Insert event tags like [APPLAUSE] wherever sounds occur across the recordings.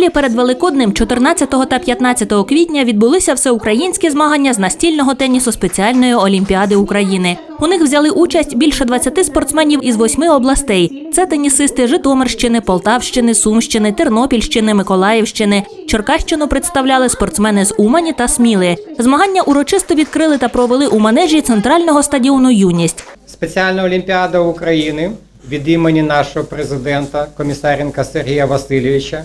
Смілі перед Великоднем 14 та 15 квітня відбулися всеукраїнські змагання з настільного тенісу спеціальної олімпіади України. У них взяли участь більше 20 спортсменів із восьми областей. Це тенісисти Житомирщини, Полтавщини, Сумщини, Тернопільщини, Миколаївщини. Черкащину представляли спортсмени з Умані та Сміли. Змагання урочисто відкрили та провели у манежі центрального стадіону Юність. Спеціальна Олімпіада України від імені нашого президента Комісаренка Сергія Васильовича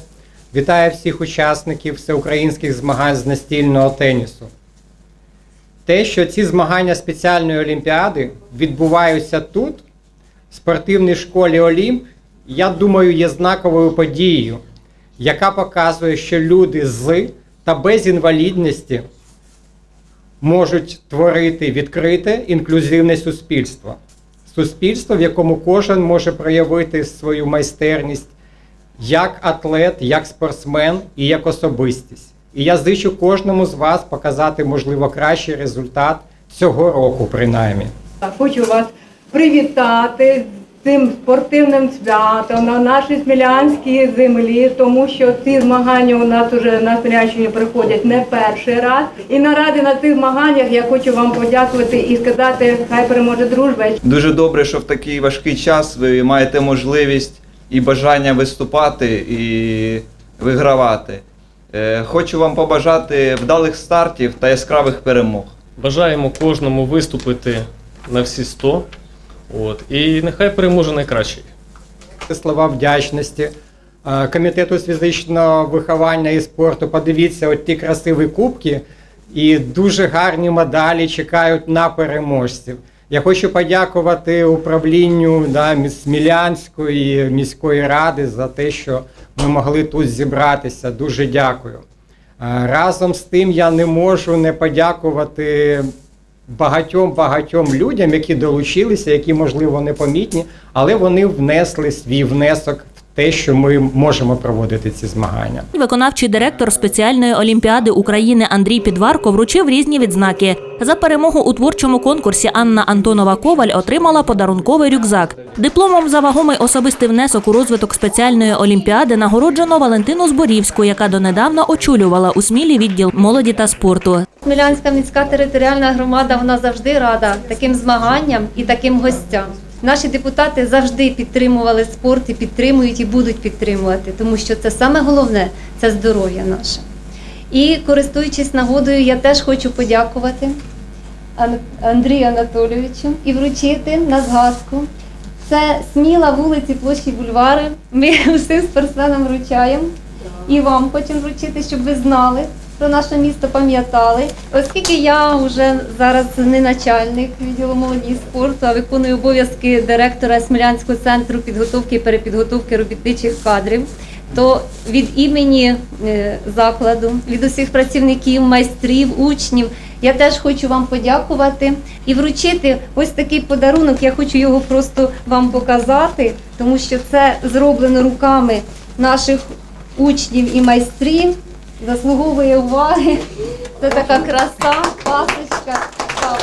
вітає всіх учасників всеукраїнських змагань з настільного тенісу. Те, що ці змагання спеціальної олімпіади відбуваються тут, в спортивній школі Олімп, я думаю, є знаковою подією, яка показує, що люди з та без інвалідності можуть творити відкрите інклюзивне суспільство. Суспільство, в якому кожен може проявити свою майстерність як атлет, як спортсмен і як особистість. І я зичу кожному з вас показати, можливо, кращий результат цього року, принаймні. Хочу вас привітати з цим спортивним святом на нашій смілянській землі, тому що ці змагання у нас уже на Смілянщині приходять не перший раз. І наради на цих змаганнях я хочу вам подякувати і сказати, хай переможе дружба. Дуже добре, що в такий важкий час ви маєте можливість і бажання виступати і вигравати. Е, Хочу вам побажати вдалих стартів та яскравих перемог. Бажаємо кожному виступити на всі 100. От, і нехай переможе найкращий. Слова вдячності. Е, Комітету з фізичного виховання і спорту. Подивіться, от ті красиві кубки і дуже гарні медалі чекають на переможців. Я хочу подякувати управлінню да, Смілянської міської ради за те, що ми могли тут зібратися. Дуже дякую. Разом з тим я не можу не подякувати багатьом багатьом людям, які долучилися, які можливо непомітні, але вони внесли свій внесок те, що ми можемо проводити ці змагання. Виконавчий директор спеціальної олімпіади України Андрій Підварко вручив різні відзнаки. За перемогу у творчому конкурсі Анна Антонова Коваль отримала подарунковий рюкзак. Дипломом за вагомий особистий внесок у розвиток спеціальної олімпіади нагороджено Валентину Зборівську, яка донедавна очолювала у Смілі відділ молоді та спорту. Смілянська міська територіальна громада вона завжди рада таким змаганням і таким гостям. Наші депутати завжди підтримували спорт і підтримують і будуть підтримувати, тому що це саме головне це здоров'я наше. І користуючись нагодою, я теж хочу подякувати Андрію Анатолійовичу і вручити на згадку. Це сміла вулиці площі Бульвари. Ми [LAUGHS] всім спортсменам вручаємо. І вам хочемо вручити, щоб ви знали про наше місто, пам'ятали. Оскільки я вже зараз не начальник відділу молоді і спорту, а виконую обов'язки директора Смілянського центру підготовки і перепідготовки робітничих кадрів, то від імені е, закладу, від усіх працівників, майстрів, учнів, я теж хочу вам подякувати і вручити ось такий подарунок. Я хочу його просто вам показати, тому що це зроблено руками наших учнів і майстрів. Заслуговує уваги. Це така краса, пасочка. Так.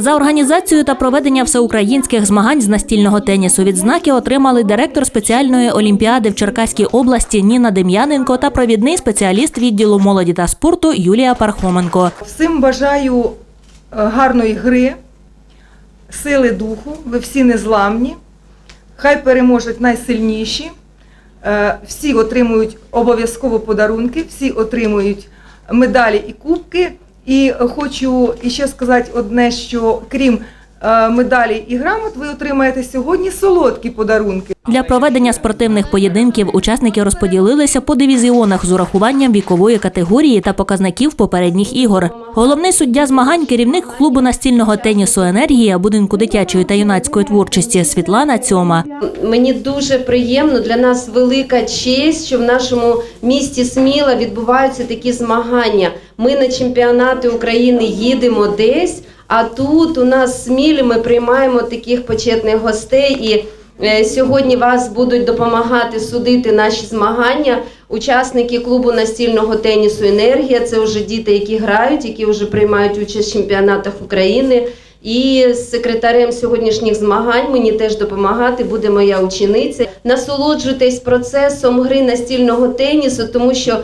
За організацію та проведення всеукраїнських змагань з настільного тенісу відзнаки отримали директор спеціальної олімпіади в Черкаській області Ніна Дем'яненко та провідний спеціаліст відділу молоді та спорту Юлія Пархоменко. Всім бажаю е, гарної гри, сили духу, ви всі незламні. Хай переможуть найсильніші. Е, Всі отримують обов'язково подарунки, всі отримують медалі і кубки. І хочу іще сказати одне, що крім медалі і грамот, ви отримаєте сьогодні солодкі подарунки. Для проведення спортивних поєдинків учасники розподілилися по дивізіонах з урахуванням вікової категорії та показників попередніх ігор. Головний суддя змагань, керівник клубу настільного тенісу Енергія будинку дитячої та юнацької творчості Світлана Цьома. Мені дуже приємно для нас велика честь, що в нашому місті Сміла відбуваються такі змагання. Ми на чемпіонати України їдемо десь, а тут у нас Смілі ми приймаємо таких почетних гостей. І е, сьогодні вас будуть допомагати судити наші змагання. Учасники клубу настільного тенісу Енергія це вже діти, які грають, які вже приймають участь в чемпіонатах України. І з секретарем сьогоднішніх змагань мені теж допомагати буде моя учениця. Насолоджуйтесь процесом гри настільного тенісу, тому що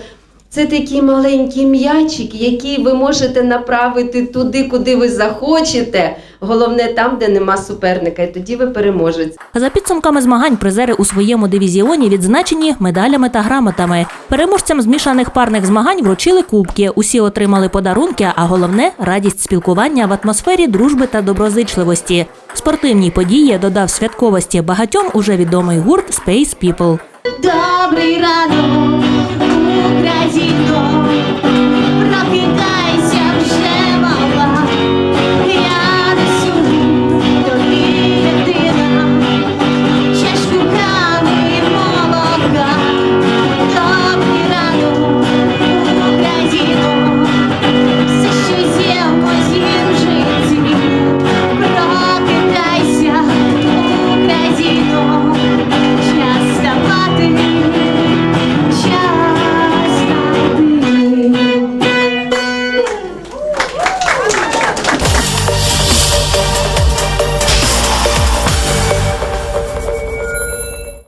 це такий маленький м'ячик, який ви можете направити туди, куди ви захочете. Головне там, де нема суперника, і тоді ви переможете. За підсумками змагань, призери у своєму дивізіоні відзначені медалями та грамотами. Переможцям змішаних парних змагань вручили кубки. Усі отримали подарунки, а головне радість спілкування в атмосфері дружби та доброзичливості. Спортивній події додав святковості багатьом уже відомий гурт Space People. Добрий ранок, Україно, прокидай.